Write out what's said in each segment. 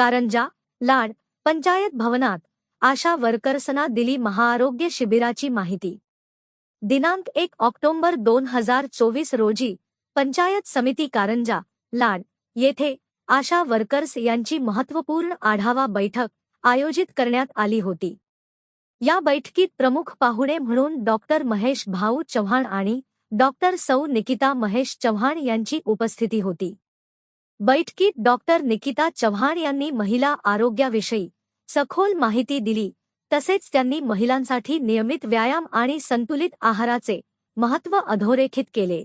कारंजा लाड पंचायत भवनात आशा वर्कर्सना दिली महाआरोग्य शिबिराची माहिती. दिनांक एक ऑक्टोबर दोन हजार चोवीस रोजी पंचायत समिती कारंजा लाड येथे आशा वर्कर्स यांची महत्त्वपूर्ण आढावा बैठक आयोजित करण्यात आली होती. या बैठकीत प्रमुख पाहुणे म्हणून डॉक्टर महेश भाऊ चव्हाण आणि डॉक्टर सौ निकिता महेश चव्हाण यांची उपस्थिती होती. बैठकीत डॉक्टर निकिता चव्हाण यांनी महिला आरोग्याविषयी सखोल माहिती दिली. तसेच त्यांनी महिलांसाठी नियमित व्यायाम आणि संतुलित आहाराचे महत्त्व अधोरेखित केले.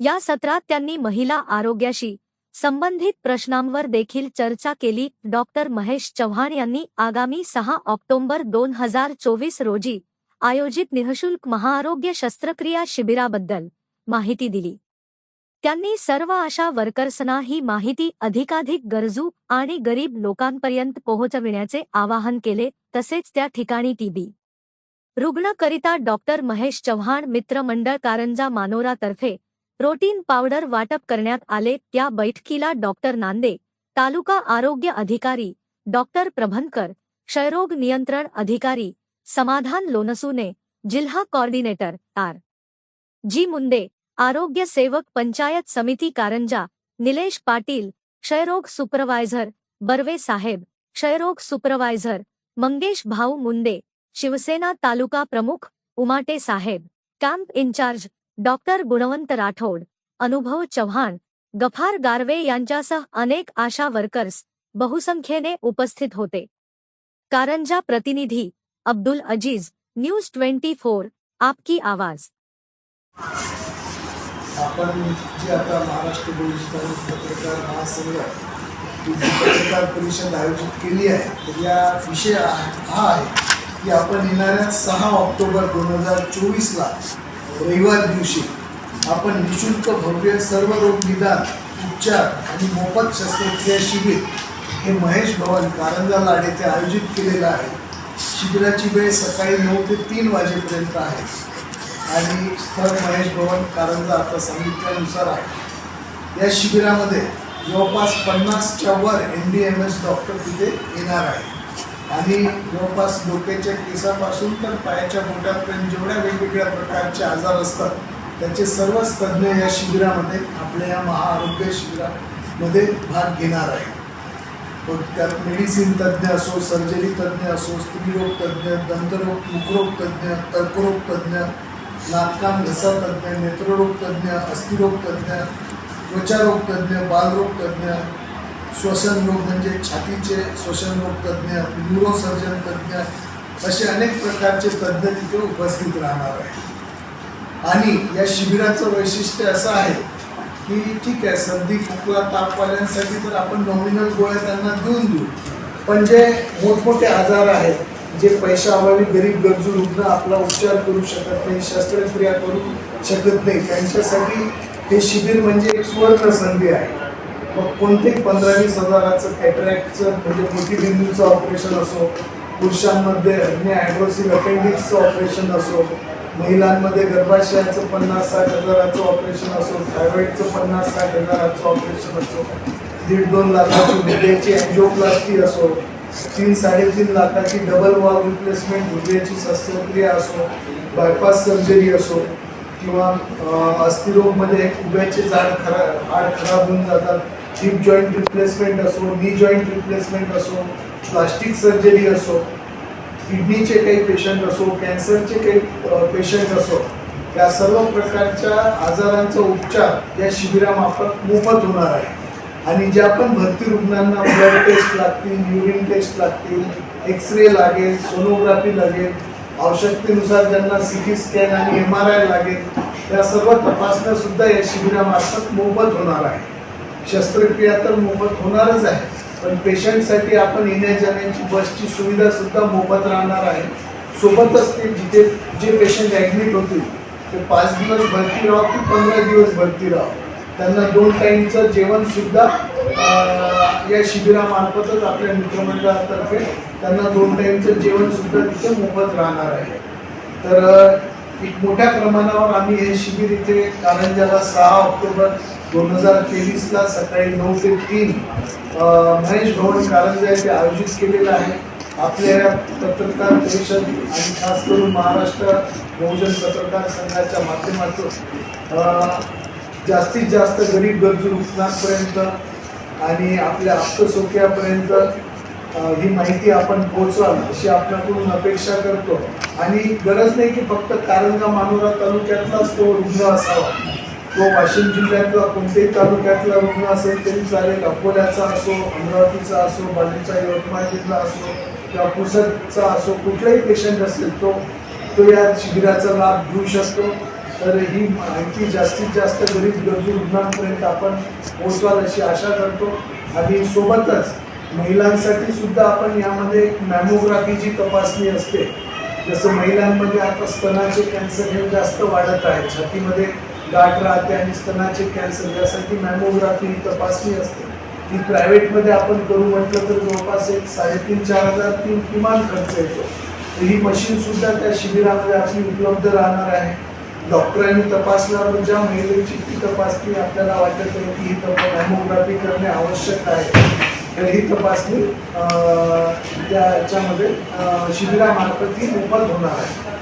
या सत्रात त्यांनी महिला आरोग्याशी संबंधित प्रश्नांवर देखील चर्चा केली. डॉक्टर महेश चव्हाण यांनी आगामी सहा ऑक्टोबर दोन हजार चोवीस रोजी आयोजित निःशुल्क महाआरोग्य शस्त्रक्रिया शिबिराबद्दल माहिती दिली. त्यांनी सर्व आशा वर्कर्सना ही माहिती अधिकाधिक गरजू आणि गरीब लोकांपर्यंत पोहोचविण्याचे आवाहन केले तसेच त्या ठिकाणी टीबी रुग्णकरिता डॉक्टर महेश चव्हाण मित्रमंडळ कारंजा मानोरातर्फे प्रोटीन पावडर वाटप करण्यात आले त्या बैठकीला डॉक्टर नांदे तालुका आरोग्य अधिकारी डॉक्टर प्रभनकर क्षयरोग नियंत्रण अधिकारी समाधान लोनसुने जिल्हा कॉर्डिनेटर आर. जी. मुंदे आरोग्य सेवक पंचायत समिती कारंजा निलेश पाटील क्षयरोग सुपरवायझर बर्वे साहेब क्षयरोग सुपरवायझर मंगेश भाऊ मुंदे शिवसेना तालुका प्रमुख उमाटे साहेब camp incharge doctor Gunwant Rathod Anubhav Chavan Gaffar Garve यांच्यासह अनेक आशा वर्कर्स बहुसंख्येने उपस्थित होते. कारंजा प्रतिनिधी Abdul Aziz news twenty four आपकी आवाज. आपण जी आता महाराष्ट्र बलुचिस्तान पत्रकार महासंघ जी पत्रकार परिषद आयोजित केली आहे तर या विषय हा आहे की आपण येणाऱ्या सहा ऑक्टोबर दोन हजार चोवीसला रविवार दिवशी आपण निशुल्क भव्य सर्व रोग निदान उपचार आणि मोफत शस्त्रक्रिया शिबिर हे महेश भवन कारंजा लाड येथे आयोजित केलेलं आहे. शिबिराची वेळ सकाळी नऊ ते तीन वाजेपर्यंत आहे. आणि स्थळ महेश भवन कारंजा आता सांगितल्यानुसार आहे. या शिबिरामध्ये जवळपास पन्नासच्या वर M D M S doctor तिथे येणार आहे आणि जवळपास डोक्याच्या केसापासून तर पायाच्या बोटापर्यंत जेवढ्या वेगवेगळ्या प्रकारचे आजार असतात त्याचे सर्वच तज्ज्ञ या शिबिरामध्ये आपल्या या महाआरोग्य शिबिरामध्ये भाग घेणार आहे मग त्यात मेडिसिन तज्ज्ञ असो सर्जरी तज्ज्ञ असो स्त्रीरोग तज्ज्ञ दंतरोग मुखरोग तज्ज्ञ कर्करोग तज्ज्ञ नाककान घसा नेत्ररोगतज्ञ अस्थिरोगतज्ञ त्वचारोगतज्ञ बालरोगतज्ञ त्वचारोग बालरोग श्वसन रोग म्हणजे छातीचे श्वसन रोग तज्ज्ञ न्यूरोसर्जन तज्ज्ञ असे अनेक प्रकारचे तज्ज्ञ तिथे उपस्थित राहणार आहे आणि या शिबिराचं वैशिष्ट्य असं आहे की ठीक आहे सर्दी खोकला तापवाल्यांसाठी तर आपण नॉमिनल गोळ्या त्यांना देऊन देऊ. पण जे मोठमोठे आजार आहेत जे पैशाअभावी गरीब गरजू रुग्ण आपला उपचार करू शकत नाही शस्त्रक्रिया करू शकत नाही त्यांच्यासाठी हे शिबिर म्हणजे एक सुवर्ण संधी आहे. मग कोणते पंधरा वीस हजाराचं कॅटरॅक्टचं म्हणजे मोतीबिंदूचं ऑपरेशन असो पुरुषांमध्ये अन्य ॲड्रोसिव अपेंडिक्सचं ऑपरेशन असो महिलांमध्ये गर्भाशयाचं पन्नास साठ हजाराचं ऑपरेशन असो थायरॉईडचं पन्नास साठ हजाराचं ऑपरेशन असो दीड दोन लाखाची हृदयाची अँजिओप्लास्टी असो तीन साडेतीन लाखाची डबल वॉल रिप्लेसमेंट हृदयाची शस्त्रक्रिया असो बायपास सर्जरी असो किंवा अस्थिरोगमध्ये उभ्याचे झाड खरा हाड खराब होऊन जातात हिप जॉईंट रिप्लेसमेंट असो नी जॉईंट रिप्लेसमेंट असो प्लास्टिक सर्जरी असो किडनीचे काही पेशंट असो कॅन्सरचे काही पेशंट असो या सर्व प्रकारच्या आजारांचा उपचार या शिबिरामार्फत मोफत होणार आहे. आणि ज्या पण भरती रुग्णांना ब्लड टेस्ट लागतील युरिन टेस्ट लागतील एक्स रे लागेल सोनोग्राफी लागेल आवश्यकतेनुसार ज्यांना सी टी स्कॅन आणि एम आर आय लागेल त्या सर्व तपासण्या सुद्धा या शिबिरामार्फत मोफत होणार आहे. शस्त्रक्रिया तर मोफत होणारच आहे पण पेशंटसाठी आपण येण्या जाण्याची बसची सुविधा सुद्धा मोफत राहणार आहे. सोबतच ते जिथे जे पेशंट ॲडमिट होतील ते पाच दिवस भरती राहो की पंधरा दिवस भरती राहो त्यांना दोन टाईमचं जेवण सुद्धा या शिबिरामार्फतच आपल्या मित्रमंडळातर्फे त्यांना दोन टाईमचं जेवण सुद्धा तिथे मोफत राहणार आहे. तर एक मोठ्या प्रमाणावर आम्ही हे शिबिर इथे कारंजाला सहा ऑक्टोबर दोन हजार तेवीसला सकाळी नऊ ते तीन महेश भवन कारंजा येथे आयोजित केलेलं आहे. आपल्या या पत्रकार परिषद आणि खास करून महाराष्ट्र बहुजन पत्रकार संघाच्या माध्यमातून जास्तीत जास्त गरीब गरजू रुग्णांपर्यंत आणि आपल्या आप्तसोक्यापर्यंत ही माहिती आपण पोहोचवाल अशी आपल्याकडून अपेक्षा करतो. आणि गरज नाही की फक्त कारंजा मानोरा तालुक्यातलाच तो रुग्ण असावा. तो वाशिम जिल्ह्यातला कोणत्याही तालुक्यातला रुग्ण असेल तरी चालेल. अकोल्याचा असो अमरावतीचा असो बाजूचा यवतमाळ जिल्हा असो किंवा पुसदचा असो कुठलाही पेशंट असेल तो तो या शिबिराचा लाभ घेऊ शकतो. तर ही माहिती जास्तीत जास्त गरीब गरजू रुग्णांपर्यंत आपण पोहोचवाल अशी आशा करतो. आणि सोबतच महिलांसाठी सुद्धा आपण यामध्ये मॅमोग्राफी जी तपासणी असते जसं महिलांमध्ये आता स्तनाचे कॅन्सर हे जास्त वाढत आहे. छातीमध्ये गाठ राहते आणि स्तनाचे कॅन्सर यासाठी मॅमोग्राफी ही तपासणी असते. ती प्रायव्हेटमध्ये आपण करू म्हटलं तर जवळपास एक साडेतीन चार हजार तीन किमान खर्च येतो. तर ही मशीनसुद्धा त्या शिबिरामध्ये आपली उपलब्ध राहणार आहे. डॉक्टरांनी तपासल्यावर ज्या महिलेची ती तपासणी आपल्याला वाटत आहे की ही तपा मॅमोग्राफी करणे आवश्यक आहे. तर ही तपासणी त्याच्यामध्ये त्या याच्यामध्ये शिबिरामार्फत ही मोफत होणार आहे.